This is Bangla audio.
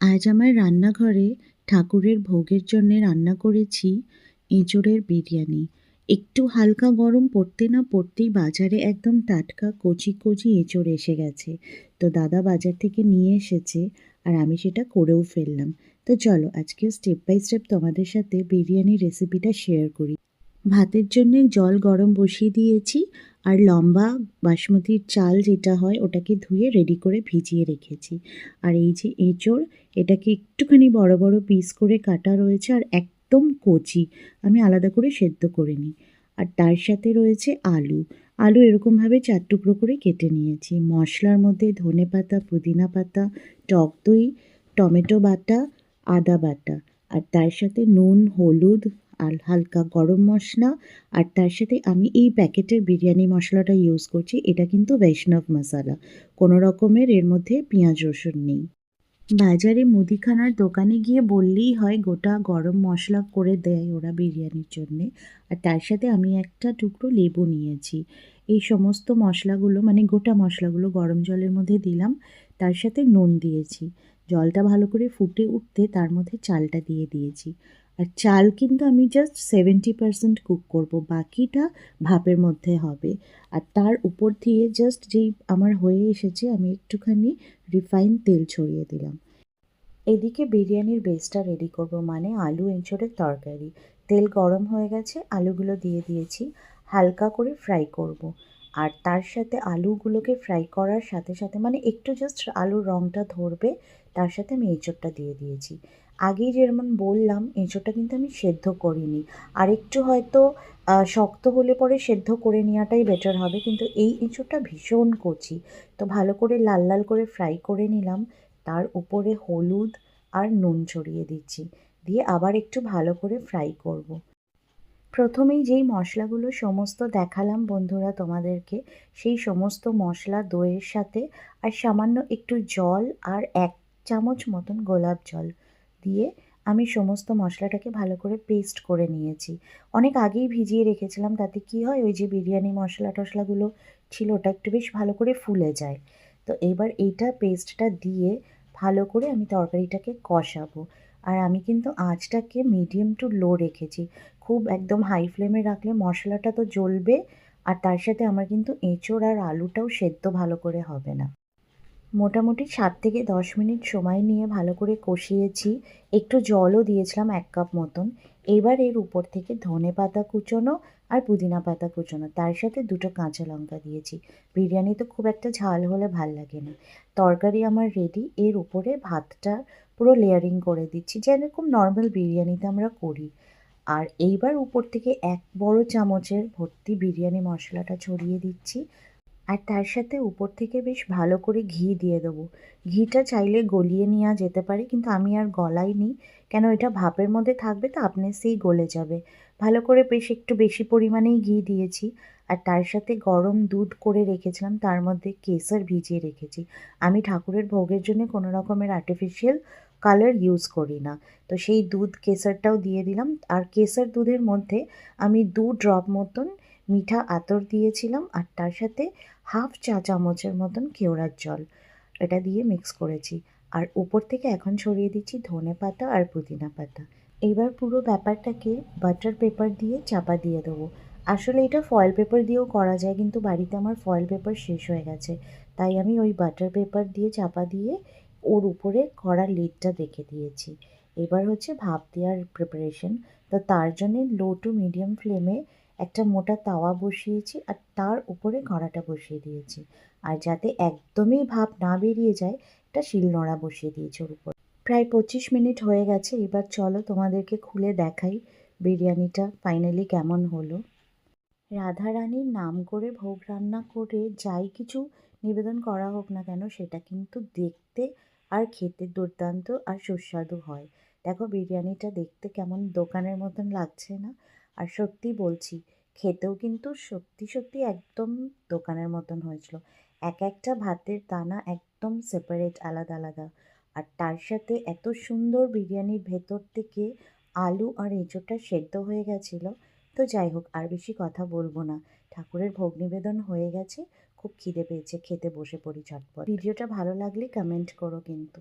আজ আমার রান্নাঘরে ঠাকুরের ভোগের জন্যে রান্না করেছি এঁচোড়ের বিরিয়ানি। একটু হালকা গরম পড়তে না পড়তেই বাজারে একদম টাটকা, কচি কচি এঁচোড় এসে গেছে। তো দাদা বাজার থেকে নিয়ে এসেছে আর আমি সেটা করেও ফেললাম। তো চলো আজকে স্টেপ বাই স্টেপ তোমাদের সাথে বিরিয়ানির রেসিপিটা শেয়ার করি। ভাতের জন্যে জল গরম বসিয়ে দিয়েছি আর লম্বা বাসমতির চাল যেটা হয়, ওটাকে ধুয়ে রেডি করে ভিজিয়ে রেখেছি। আর এই যে এঁচোড়, এটাকে একটুখানি বড় বড় পিস করে কাটা রয়েছে আর একদম কচি। আমি আলাদা করে সেদ্ধ করে নিই। আর তার সাথে রয়েছে আলু। আলু এরকমভাবে চার টুকরো করে কেটে নিয়েছি। মশলার মধ্যে ধনে পাতা, পুদিনা পাতা, টক দই, টমেটো বাটা, আদা বাটা। আর তার সাথে নুন, হলুদ আর হালকা গরম মশলা, আর তার সাথে আমি এই প্যাকেটের বিরিয়ানি মশলাটা ইউজ করছি। এটা কিন্তু বৈষ্ণব মশলা। কোনো রকমের এর মধ্যে পেঁয়াজ রসুন নেই। বাজারে মুদিখানার দোকানে গিয়ে বললেই হয়, গোটা গরম মশলা করে দেয় ওরা বিরিয়ানির জন্যে। আর তার সাথে আমি একটা টুকরো লেবু নিয়েছি। এই সমস্ত মশলাগুলো মানে গোটা মশলাগুলো গরম জলের মধ্যে দিলাম। তার সাথে নুন দিয়েছি। জলটা ভালো করে ফুটে উঠতে তার মধ্যে চালটা দিয়ে দিয়েছি। আর চাল কিন্তু আমি জাস্ট সেভেন্টি পারসেন্ট কুক করব, বাকিটা ভাপের মধ্যে হবে। আর তার উপর দিয়ে জাস্ট যেই আমার হয়ে এসেছে, আমি একটুখানি রিফাইন তেল ছড়িয়ে দিলাম। এদিকে বিরিয়ানির বেসটা রেডি করব মানে আলু এঁচড়ের তরকারি। তেল গরম হয়ে গেছে, আলুগুলো দিয়ে দিয়েছি, হালকা করে ফ্রাই করব। আর তার সাথে আলুগুলোকে ফ্রাই করার সাথে সাথে মানে একটু জাস্ট আলুর রঙটা ধরবে, তার সাথে আমি এঁচড়টা দিয়ে দিয়েছি। আগেই যেমন বললাম, এঁচোড়টা কিন্তু আমি সেদ্ধ করিনি। আর একটু হয়তো শক্ত হলে পরে সেদ্ধ করে নেওয়াটাই বেটার হবে, কিন্তু এই এঁচোড়টা ভীষণ কচি। তো ভালো করে লাল লাল করে ফ্রাই করে নিলাম, তার উপরে হলুদ আর নুন ছড়িয়ে দিচ্ছি, দিয়ে আবার একটু ভালো করে ফ্রাই করব। প্রথমেই যেই মশলাগুলো সমস্ত দেখালাম বন্ধুরা তোমাদেরকে, সেই সমস্ত মশলা দইয়ের সাথে, আর সামান্য একটু জল আর এক চামচ মতন গোলাপ জল। দিয়ে আমি সমস্ত মশলাটাকে ভালো করে পেস্ট করে নিয়েছি। অনেক আগেই ভিজিয়ে রেখেছিলাম, তাতে কি হয়, ওই যে বিরিয়ানি মশলা টশলাগুলো ছিল, ওটা একটু বেশ ভালো করে ফুলে যায়। তো এবার এইটা পেস্টটা দিয়ে ভালো করে আমি তরকারিটাকে কষাবো। আর আমি কিন্তু আঁচটাকে মিডিয়াম টু লো রেখেছি। খুব একদম হাই ফ্লেমে রাখলে মশলাটা তো জ্বলবে, আর তার সাথে আমার কিন্তু এঁচোড় আর আলুটাও সেদ্ধ ভালো করে হবে না। মোটামুটি সাত থেকে দশ মিনিট সময় নিয়ে ভালো করে কষিয়েছি। একটু জলও দিয়েছিলাম এক কাপ মতন। এবার এর উপর থেকে ধনে পাতা কুচোনো আর পুদিনা পাতা কুচোনো। তার সাথে দুটো কাঁচা লঙ্কা দিয়েছি। বিরিয়ানি তো খুব একটা ঝাল হলে ভালো লাগে না। তরকারি আমার রেডি এর উপরে ভাতটা পুরো লেয়ারিং করে দিচ্ছি। যেরকম নর্মাল বিরিয়ানিতে আমরা করি। আর এইবার উপর থেকে এক বড় চামচের ভর্তি বিরিয়ানি মশলাটা ছড়িয়ে দিচ্ছি। আর তার সাথে উপর থেকে বেশ ভালো করে ঘি দিয়ে দেবো। ঘিটা চাইলে গলিয়ে নেওয়া যেতে পারে, কিন্তু আমি আর গলাই নিই। কেন এটা ভাপের মধ্যে থাকবে তো আপনি সেই গলে যাবে। ভালো করে বেশ একটু বেশি পরিমাণেই ঘি দিয়েছি। আর তার সাথে গরম দুধ করে রেখেছিলাম, তার মধ্যে কেসার ভিজিয়ে রেখেছি। আমি ঠাকুরের ভোগের জন্য কোনো রকমের আর্টিফিশিয়াল কালার ইউজ করি না। তো সেই দুধ কেসারটাও দিয়ে দিলাম। আর কেসার দুধের মধ্যে আমি দু ড্রপ মতন মিঠা আতর দিয়েছিলাম। আর তার সাথে হাফ চা চামচের মতন কেওড়ার জল। এটা দিয়ে মিক্স করেছি। আর উপর থেকে এখন ছড়িয়ে দিচ্ছি ধনে পাতা আর পুদিনা পাতা। এবার পুরো ব্যাপারটাকে বাটার পেপার দিয়ে চাপা দিয়ে দেবো। আসলে এটা ফয়েল পেপার দিয়েও করা যায়, কিন্তু বাড়িতে আমার ফয়েল পেপার শেষ হয়ে গেছে। তাই আমি ওই বাটার পেপার দিয়ে চাপা দিয়ে ওর উপরে কড়ার লিডটা দেখে দিয়েছি। এবার হচ্ছে ভাপ দেওয়ার প্রিপারেশন তো তার জন্যে লো টু মিডিয়াম ফ্লেমে একটা মোটা তাওয়া বসিয়েছি আর তার উপরে ঘড়াটা বসিয়ে দিয়েছি। আর যাতে একদমই ভাপ না বেরিয়ে যায়, একটা শিলনোড়া বসিয়ে দিয়েছি ওর উপর। প্রায় পঁচিশ মিনিট হয়ে গেছে, এবার চলো তোমাদেরকে খুলে দেখাই বিরিয়ানিটা ফাইনালি কেমন হলো। রাধারানীর নাম করে ভোগ রান্না করে যাই কিছু নিবেদন করা হোক না কেন, সেটা কিন্তু দেখতে আর খেতে দুর্দান্ত আর সুস্বাদু হয়। দেখো বিরিয়ানিটা দেখতে কেমন দোকানের মতন লাগছে না? আর সত্যি বলছি, খেতেও কিন্তু সত্যি সত্যি একদম দোকানের মতন হয়েছিল। এক একটা ভাতের দানা একদম সেপারেট আলাদা আলাদা। আর তার সাথে এত সুন্দর বিরিয়ানির ভেতর থেকে আলু আর এঁচোড়টা সেদ্ধ হয়ে গেছিল। তো যাই হোক, আর বেশি কথা বলব না। ঠাকুরের ভোগ নিবেদন হয়ে গেছে। খুব খিদে পেয়েছে, খেতে বসে পড়ি ঝটপট। ভিডিওটা ভালো লাগলে কমেন্ট করো কিন্তু।